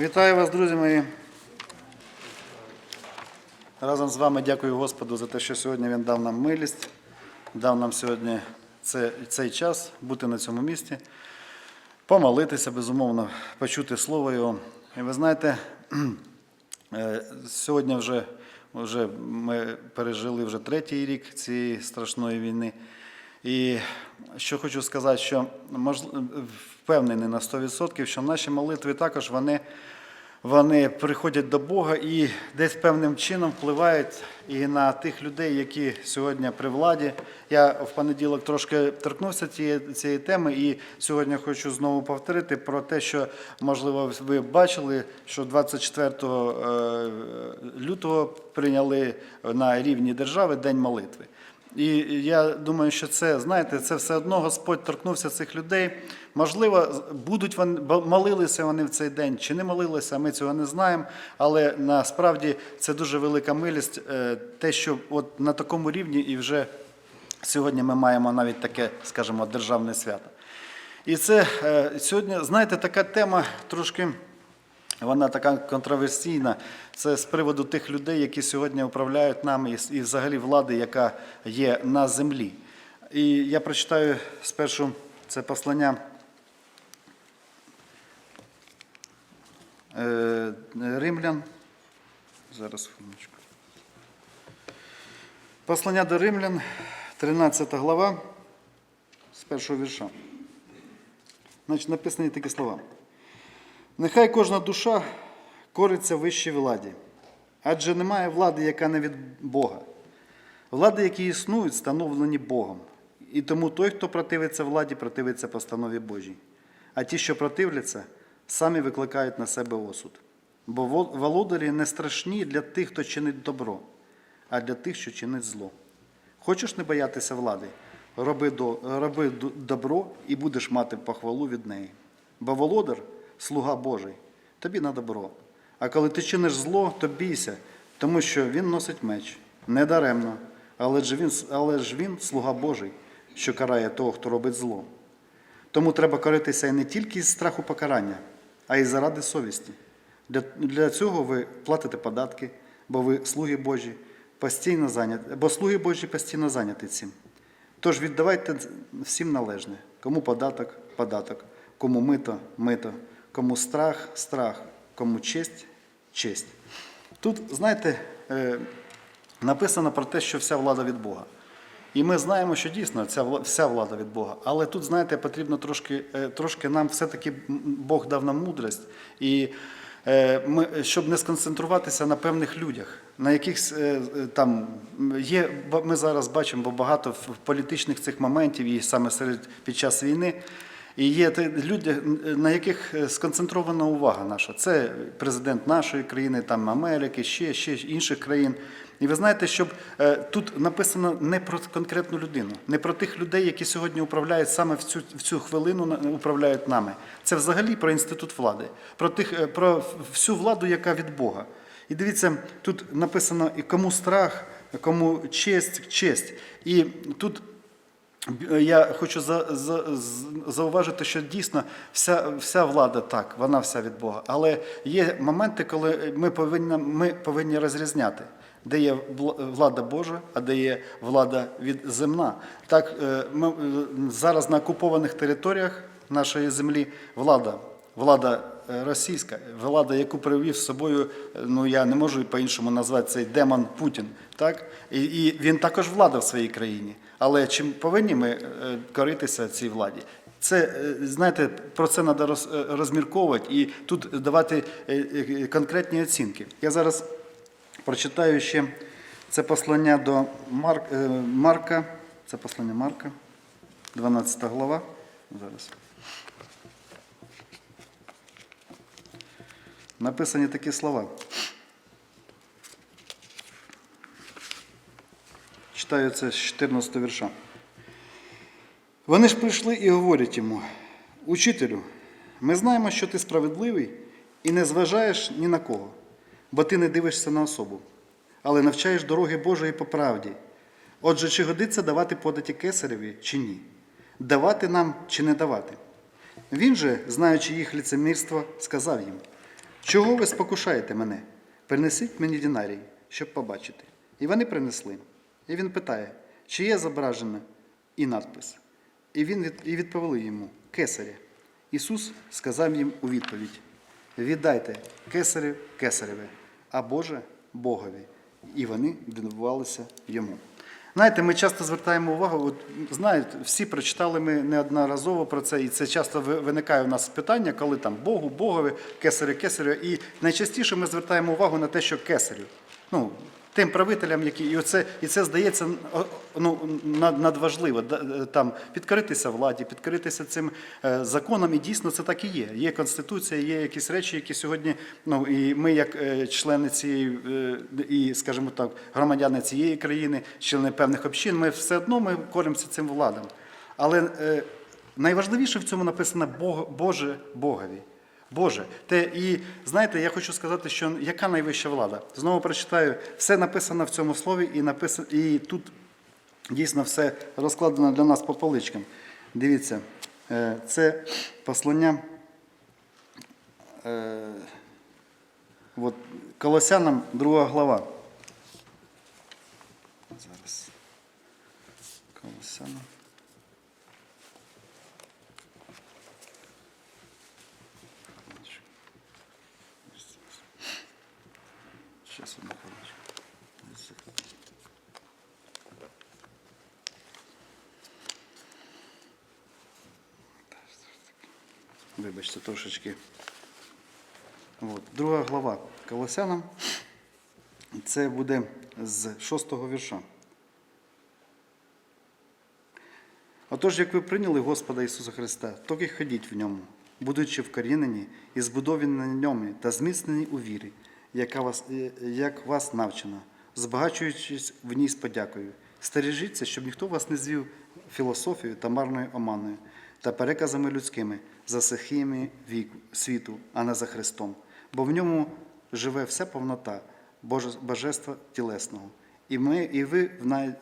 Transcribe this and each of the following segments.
Вітаю вас, друзі мої. Разом з вами дякую Господу за те, що сьогодні Він дав нам милість, дав нам сьогодні це, цей час бути на цьому місці, помолитися, безумовно, почути Слово Його. І ви знаєте, е, сьогодні вже, вже ми пережили вже третій рік цієї страшної війни. І що хочу сказати, що впевнений на 100%, що наші молитви також вони, вони приходять до Бога і десь певним чином впливають і на тих людей, які сьогодні при владі. Я в понеділок трошки торкнувся цієї, цієї теми, і сьогодні хочу знову повторити про те, що можливо ви бачили, що 24 е, лютого прийняли на рівні держави День молитви. І я думаю, що це, знаєте, це все одно Господь торкнувся цих людей. Можливо, будуть вони молилися вони в цей день чи не молилися, ми цього не знаємо. Але насправді це дуже велика милість, е, те, що от на такому рівні і вже сьогодні ми маємо навіть таке, скажімо, державне свято. І це е, сьогодні, знаєте, така тема трошки. Вона така контроверсійна. Це з приводу тих людей, які сьогодні управляють нами, і- і взагалі влади, яка є на землі. І я прочитаю спершу це послання е, римлян. Зараз хвилиночку. Послання до римлян, 13 глава, з першого вірша. Значить, написані такі слова. Нехай кожна душа кориться вищій владі, адже немає влади, яка не від Бога. Влади, які існують, встановлені Богом. І тому той, хто противиться владі, противиться постанові Божій. А ті, що противляться, самі викликають на себе осуд. Бо володарі не страшні для тих, хто чинить добро, а для тих, що чинить зло. Хочеш не боятися влади? Роби, до, роби добро і будеш мати похвалу від неї. Бо володар слуга Божий, тобі на добро. А коли ти чиниш зло, то бійся, тому що він носить меч. Не даремно, але ж він, але ж він слуга Божий, що карає того, хто робить зло. Тому треба коритися і не тільки з страху покарання, а й заради совісті. Для, для цього ви платите податки, бо ви слуги Божі, постійно зайняті, бо слуги Божі постійно зайняті цим. Тож віддавайте всім належне, кому податок податок, кому мито мито, кому страх страх, кому честь честь. Тут, знаєте, е, написано про те, що вся влада від Бога. І ми знаємо, що дійсно ця вся влада від Бога. Але тут, знаєте, потрібно трошки, е, трошки нам все-таки Бог дав нам мудрість, і е, ми, щоб не сконцентруватися на певних людях, на е, там є, ми зараз бачимо бо багато в- політичних цих моментів, і саме серед під час війни. І є люди, на яких е, сконцентрована увага наша. Це президент нашої країни, там Америки, ще, ще інших країн. І ви знаєте, щоб е, тут написано не про конкретну людину, не про тих людей, які сьогодні управляють саме в цю, в цю хвилину управляють нами. Це взагалі про інститут влади, про тих, е, про всю владу, яка від Бога. І дивіться, тут написано і кому страх, кому честь, честь. І тут я хочу за, за, зауважити, що дійсно вся, вся влада так, вона вся від Бога. Але є моменти, коли ми повинні, ми повинні розрізняти, де є влада Божа, а де є влада від земна. Так, е, ми е, зараз на окупованих територіях нашої землі влада, влада е, російська, влада, яку привів з собою, е, ну я не можу по-іншому назвати цей демон Путін. Так? І, і він також влада в своїй країні. Але чим повинні ми е, коритися цій владі? Це, е, знаєте, про це треба роз, е, розмірковувати і тут давати е, е, конкретні оцінки. Я зараз прочитаю ще це послання до Марк, е, Марка, це послання Марка, 12 глава. Зараз. Написані такі слова. Читаю це з 14 вірша. Вони ж прийшли і говорять йому: Учителю, ми знаємо, що ти справедливий і не зважаєш ні на кого, бо ти не дивишся на особу, але навчаєш дороги Божої по правді. Отже, чи годиться давати податі кесареві, чи ні? Давати нам чи не давати? Він же, знаючи їх ліцемірство, сказав їм: Чого ви спокушаєте мене? Принесіть мені динарій, щоб побачити. І вони принесли. І він питає, чи є зображено і надпис. І, він і відповіли йому кесаря. Ісус сказав їм у відповідь: віддайте кесарю кесареве, а Боже Богові. І вони дивувалися йому. Знаєте, ми часто звертаємо увагу, от, знаєте, всі прочитали ми неодноразово про це, і це часто виникає у нас питання, коли там Богу, Богові, кесарю, кесарю. І найчастіше ми звертаємо увагу на те, що кесарю. Ну, тим правителям, які і оце, і це здається ну, надважливо е, там підкоритися владі, підкоритися цим е, законам, і дійсно це так і є. Є конституція, є якісь речі, які сьогодні, ну і ми, як е, члени цієї і, скажімо так, громадяни цієї країни, члени певних общин, ми все одно ми коримося цим владам. Але найважливіше в цьому написано Боже Богові. Боже, те і знаєте, я хочу сказати, що яка найвища влада? Знову прочитаю, все написано в цьому слові, і написано, і тут дійсно все розкладено для нас по поличкам. Дивіться, е, це послання е, от, Колосянам, друга глава. Зараз. Колосянам. Сейчас одну. Вибачте, трошечки. От. Друга глава Колосянам. Це буде з шостого вірша. Отож, як ви прийняли Господа Ісуса Христа, так і ходіть в ньому, будучи вкорінені і збудовані на ньому та зміцнені у вірі, яка вас, е, як вас навчена, збагачуючись в ній з подякою. Стережіться, щоб ніхто вас не звів філософією та марною оманою та переказами людськими за сихими віку, світу, а не за Христом, бо в ньому живе вся повнота Боже- божества тілесного. І, ми, і, ви,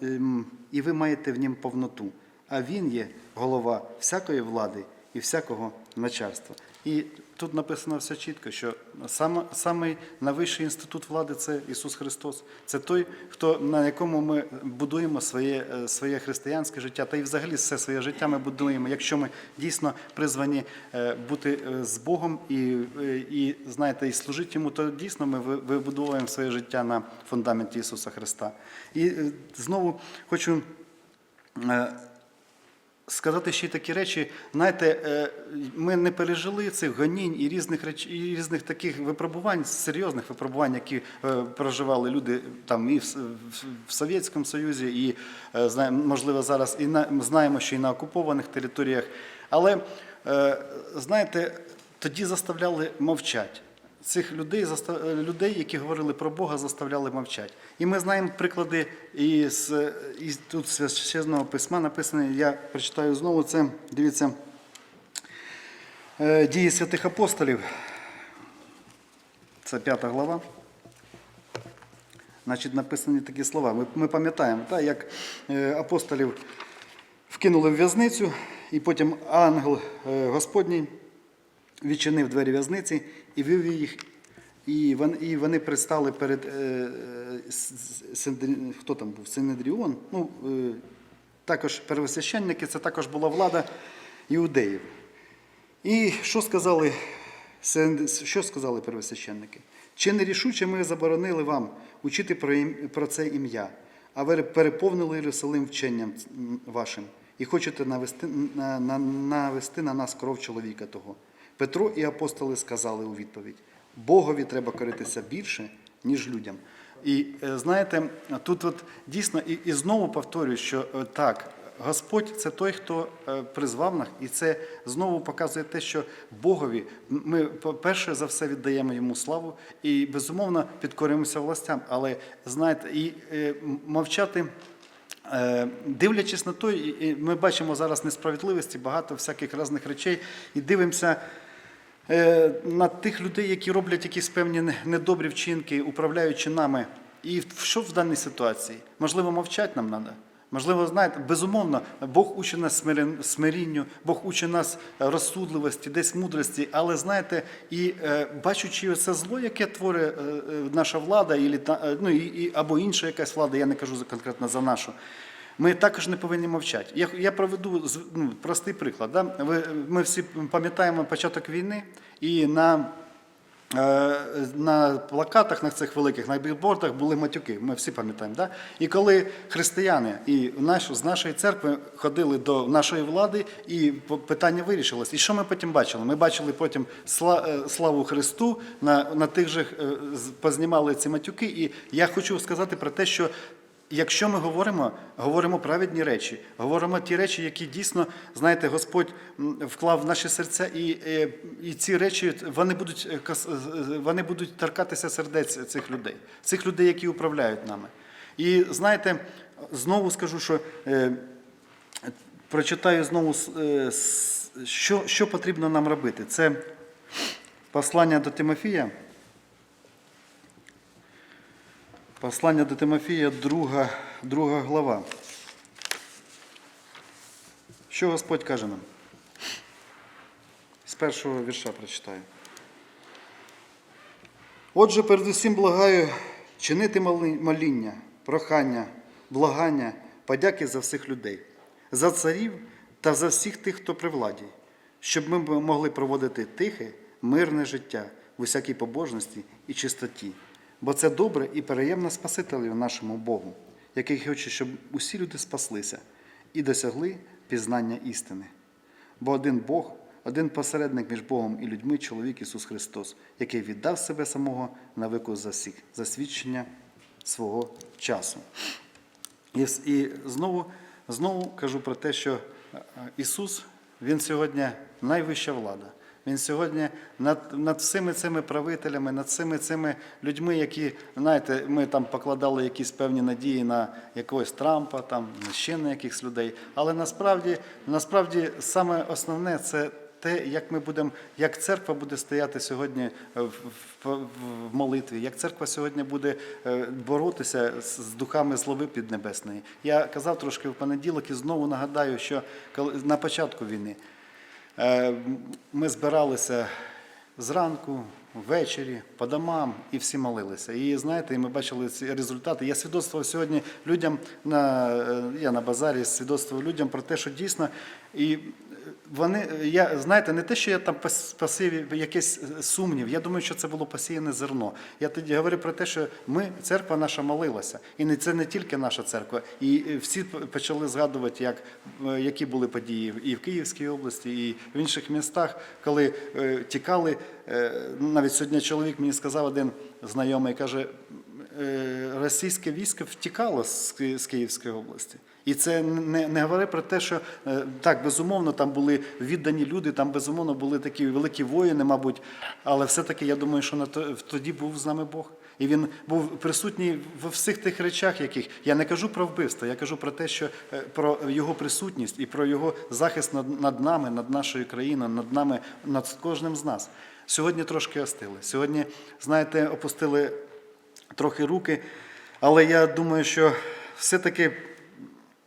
ем, і ви маєте в нім повноту, а Він є голова всякої влади і всякого начальства. І тут написано все чітко, що самий найвищий інститут влади це Ісус Христос. Це той, хто, на якому ми будуємо своє, е, своє християнське життя, та й взагалі все своє життя ми будуємо, якщо ми дійсно призвані е, бути е, з Богом і, і знаєте, і служити йому, то дійсно ми вибудовуємо своє життя на фундаменті Ісуса Христа. І знову хочу. Сказати ще такі речі. Знаєте, е, ми не пережили цих гонінь і різних реч... і різних таких випробувань, серйозних випробувань, які е, проживали люди там і в, в- Совєтському Союзі, і е, знаємо, можливо зараз і на знаємо, що і на окупованих територіях. Але знаєте, тоді заставляли мовчати. Цих людей, людей, які говорили про Бога, заставляли мовчати. І ми знаємо приклади із, із тут священного письма написані, я прочитаю знову це. Дивіться, е, дії святих апостолів. Це п'ята глава. Значить, написані такі слова. Ми, ми пам'ятаємо, та, як е, апостолів вкинули в в'язницю, і потім ангел е, Господній відчинив двері в'язниці і вивів їх. І вони, і вони пристали перед е, е, Синдрі- хто там був? Синедріон. Ну, е, також первосвященники, це також була влада іудеїв. І що сказали, що сказали первосвященники? Чи нерішуче ми заборонили вам учити про, ім- про це ім'я, а ви переповнили Єрусалим вченням вашим і хочете навести на, на, навести на нас кров чоловіка того? Петро і апостоли сказали у відповідь: Богові треба коритися більше, ніж людям. І е, знаєте, тут от дійсно і, і знову повторюю, що е, так, Господь це той, хто е, призвав нас, і це знову показує те, що Богові ми перше за все віддаємо йому славу і безумовно підкорюємося властям. Але знаєте, і мовчати. Дивлячись на то, і- і ми бачимо зараз несправедливості, багато всяких різних речей, і дивимося на тих людей, які роблять якісь певні недобрі вчинки, управляючи нами. І що в даній ситуації? Можливо, мовчати нам треба. Можливо, знаєте, безумовно, Бог учить нас смирінню, Бог учить нас розсудливості, десь мудрості, але знаєте, і е, бачучи це зло, яке творить е, е, наша влада, е, ну, і, або інша якась влада, я не кажу конкретно за нашу. Ми також не повинні мовчати. Я, я проведу ну, простий приклад. Да? Ви, ми всі пам'ятаємо початок війни, і на Е, на плакатах на цих великих на білбордах були матюки. Ми всі пам'ятаємо. Да? І коли християни і наш, з нашої церкви ходили до нашої влади, і питання вирішилось. І що ми потім бачили? Ми бачили потім е, славу Христу на, на тих же е, познімали ці матюки. І я хочу сказати про те, що Якщо ми говоримо, говоримо праведні речі, говоримо ті речі, які дійсно, знаєте, Господь вклав в наші серця, і, е, і ці речі вони будуть, е, вони будуть торкатися сердець цих людей, цих людей, які управляють нами. І знаєте, знову скажу, що е, прочитаю знову, що, що потрібно нам робити. Це послання до Тимофія. Послання до Тимофія, друга, друга глава. Що Господь каже нам? З першого вірша прочитаю. Отже, передусім благаю чинити моління, прохання, благання, подяки за всіх людей, за царів та за всіх тих, хто при владі, щоб ми могли проводити тихе, мирне життя в усякій побожності і чистоті. Бо це добре і переємно Спасителю нашому Богу, який хоче, щоб усі люди спаслися і досягли пізнання істини. Бо один Бог, один посередник між Богом і людьми, чоловік Ісус Христос, який віддав себе самого на викуп за всіх, за свідчення свого часу. І, і знову, знову кажу про те, що е, Ісус, Він сьогодні найвища влада. Він сьогодні над, над всіми цими правителями, над всіми цими людьми, які, знаєте, ми там покладали якісь певні надії на якогось Трампа, там, ще на якихось людей. Але насправді, насправді саме основне це те, як ми будемо, як церква буде стояти сьогодні в, в, в молитві, як церква сьогодні буде е, боротися з, духами злови піднебесної. Я казав трошки в понеділок і знову нагадаю, що на початку війни ми збиралися зранку, ввечері, по домам і всі молилися. І знаєте, ми бачили ці результати. Я свідоцтвував сьогодні людям на е, я на базарі свідоцтвував людям про те, що дійсно і. Вони, я знаєте, не те, що я там пос- посів якийсь сумнів. Я думаю, що це було посіяне зерно. Я тоді говорю про те, що ми, церква наша, молилася. І це не тільки наша церква. І е, всі почали згадувати, як, е, які були події і в Київській області, і в інших містах, коли е, тікали. Е, навіть сьогодні чоловік мені сказав один знайомий, каже, е, російське військо втікало з Київської області. І це не, не говорить про те, що е, так, безумовно, там були віддані люди, там безумовно були такі великі воїни, мабуть, але все-таки я думаю, що на то, тоді був з нами Бог. І він був присутній в всіх тих речах, яких я не кажу про вбивство, я кажу про те, що е, про його присутність і про його захист над, над нами, над нашою країною, над нами, над кожним з нас. Сьогодні трошки остили. Сьогодні, знаєте, опустили трохи руки, але я думаю, що все-таки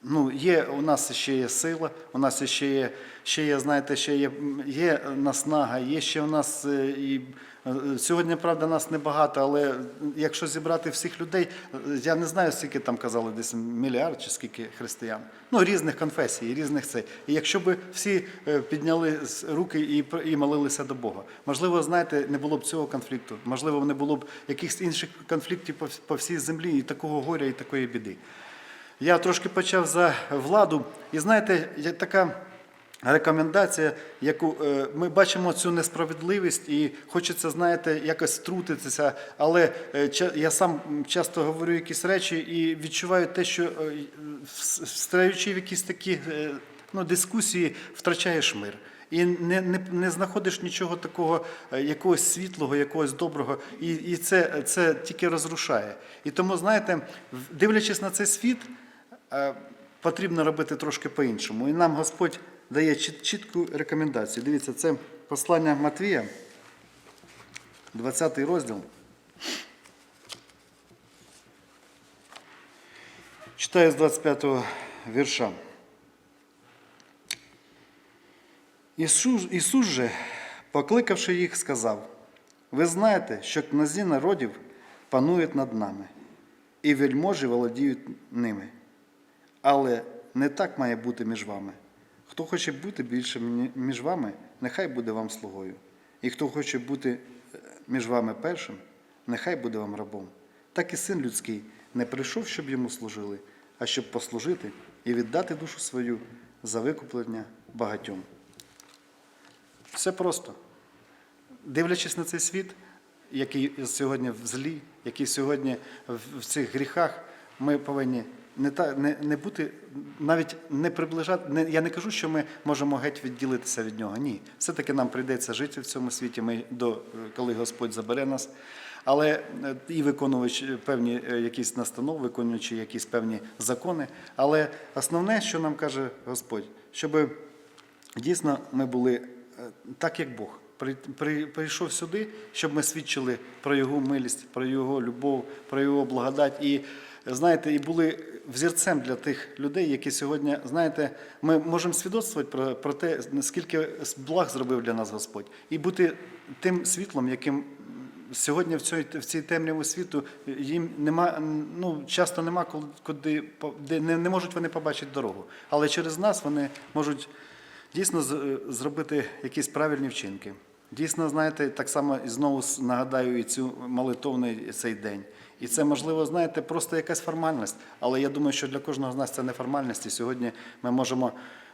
ну, є, у нас ще є сила, у нас ще є, ще є, знаєте, ще є, є наснага, є ще у нас е, і е, сьогодні, правда, нас небагато, але якщо зібрати всіх людей, е, я не знаю, скільки там казали, десь мільярд чи скільки християн. Ну, різних конфесій, різних цей. І якщо б всі підняли руки і, і молилися до Бога, можливо, знаєте, не було б цього конфлікту, можливо, не було б якихось інших конфліктів по всій землі, і такого горя, і такої біди. Я трошки почав за владу, і знаєте, є така рекомендація, яку е, ми бачимо цю несправедливість, і хочеться, знаєте, якось втрутитися. Але е, я сам часто говорю якісь речі і відчуваю те, що е, встраючи в якісь такі ну, дискусії, втрачаєш мир. І не, не, не знаходиш нічого такого, якогось світлого, якогось доброго, і, і це, це тільки розрушає. І тому, знаєте, дивлячись на цей світ, потрібно робити трошки по-іншому. І нам Господь дає чітку рекомендацію. Дивіться, це послання Матвія, 20 розділ. Читаю з 25 вірша. Ісус, Ісус же, покликавши їх, сказав: Ви знаєте, що князі народів панують над нами, і вельможі володіють ними. Але не так має бути між вами. Хто хоче бути більше між вами, нехай буде вам слугою. І хто хоче бути е, між вами першим, нехай буде вам рабом. Так і син людський не прийшов, щоб йому служили, а щоб послужити і віддати душу свою за викуплення багатьом. Все просто. Дивлячись на цей світ, який сьогодні в злі, який сьогодні в, в цих гріхах, ми повинні не, та, не, не бути, навіть не приближати. Не, я не кажу, що ми можемо геть відділитися від нього. Ні. Все-таки нам прийдеться жити в цьому світі, ми до, коли Господь забере нас. Але е, і виконуючи певні е, якісь настанови, виконуючи якісь певні закони. Але основне, що нам каже Господь, щоби Дійсно, ми були е, так, як Бог. При- при- Прийшов сюди, щоб ми свідчили про Його милість, про Його любов, про Його благодать. І знаєте, і були взірцем для тих людей, які сьогодні, знаєте, ми можемо свідоцтвувати про, про те, наскільки благ зробив для нас Господь, і бути тим світлом, яким Сьогодні в цій, в цій темряву світу їм нема, ну, часто нема куди, де не, не можуть вони побачити дорогу. Але через нас вони можуть дійсно з- зробити якісь правильні вчинки. Дійсно, знаєте, так само і знову нагадаю і цю молитовний цей день. І це, можливо, знаєте, просто якась формальність. Але я думаю, що для кожного з нас це не формальність. І сьогодні ми можемо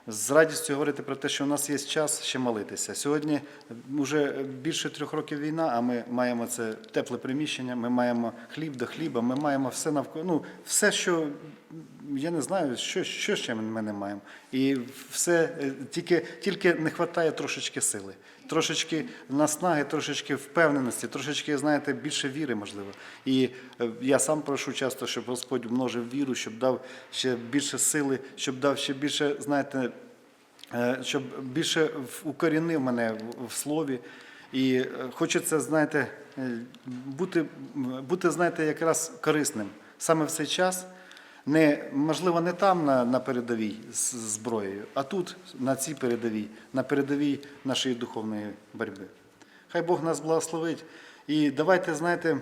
з радістю говорити про те, що у нас є час ще молитися. Сьогодні вже більше трьох років війна, а ми маємо це тепле приміщення, ми маємо хліб до хліба, ми маємо все навколо. Ну, все, що я не знаю, що, що ще ми не маємо. І все е, тільки, тільки не вистачає трошечки сили, трошечки наснаги, трошечки впевненості, трошечки, знаєте, більше віри, можливо. І е, я сам прошу часто, щоб Господь множив віру, щоб дав ще більше сили, щоб дав ще більше, знаєте, е, щоб більше укорінив мене в- слові. І хочеться, знаєте, бути, бути, знаєте, якраз корисним саме в цей час. Не, можливо, не там на, на передовій з зброєю, а тут, на цій передовій, на передовій нашої духовної боротьби. Хай Бог нас благословить. І давайте, знаєте,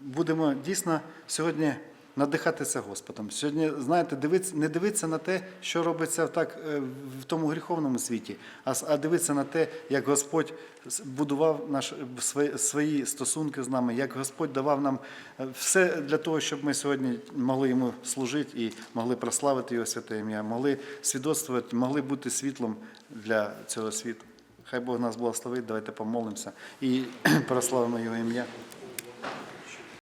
будемо дійсно сьогодні надихатися Господом. Сьогодні, знаєте, дивитися, не дивитися на те, що робиться так е, в тому гріховному світі, а, а дивитися на те, як Господь будував наш, свої, свої стосунки з нами, як Господь давав нам е, все для того, щоб ми сьогодні могли йому служити і могли прославити його святе ім'я, могли свідоцтвувати, могли бути світлом для цього світу. Хай Бог нас благословить, давайте помолимося і прославимо Його ім'я.